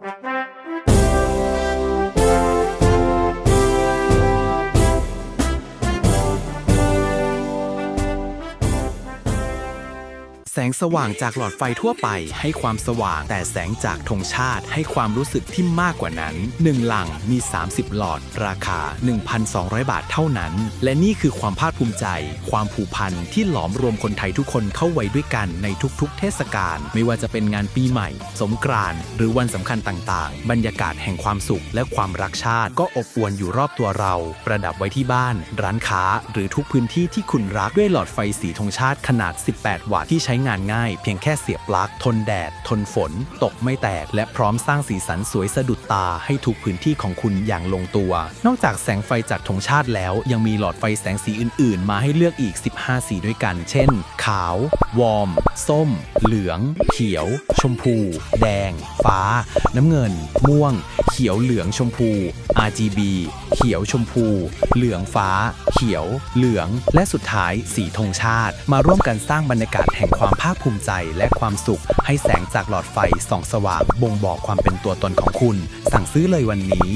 Bye. แสงสว่างจากหลอดไฟทั่วไปให้ความสว่าง แต่แสงจากธงชาติให้ความรู้สึกที่มากกว่านั้น 1 หลังมี 30 หลอด ราคา 1,200 บาทเท่านั้น และนี่คือความภาคภูมิใจ ความผูกพันที่หลอมรวมคนไทยทุกคนเข้าไว้ด้วยกันในทุกๆ เทศกาลไม่ว่าจะเป็นงานปีใหม่ สงกรานต์หรือวันสำคัญต่างๆ บรรยากาศแห่งความสุขและความรักชาติก็อบอวลอยู่รอบตัวเรา ประดับไว้ที่บ้าน ร้านค้า หรือทุกพื้นที่ที่คุณรักด้วยหลอดไฟสีธงชาติขนาด 18 วัตต์ที่ใช้งานง่ายเพียงแค่เสียบปลั๊กทนแดด ทนฝน ตกไม่แตก และพร้อมสร้างสีสันสวยสะดุดตาให้ทุกพื้นที่ของคุณอย่างลงตัว นอกจากแสงไฟจากธงชาติแล้ว ยังมีหลอดไฟแสงสีอื่น ๆ มาให้เลือกอีก 15 สีด้วยกัน เช่น ขาว วอร์ม ส้ม เหลือง เขียว ชมพู แดง ฟ้า น้ำเงิน ม่วง เขียวเหลืองชมพู RGB เขียวชมพู เหลืองฟ้า เขียว เหลือง และสุดท้ายสีธงชาติ มาร่วมกันสร้างบรรยากาศแห่งความภาคภูมิใจและความสุข ให้แสงจากหลอดไฟส่องสว่างบ่งบอกความเป็นตัวตนของคุณ สั่งซื้อเลยวันนี้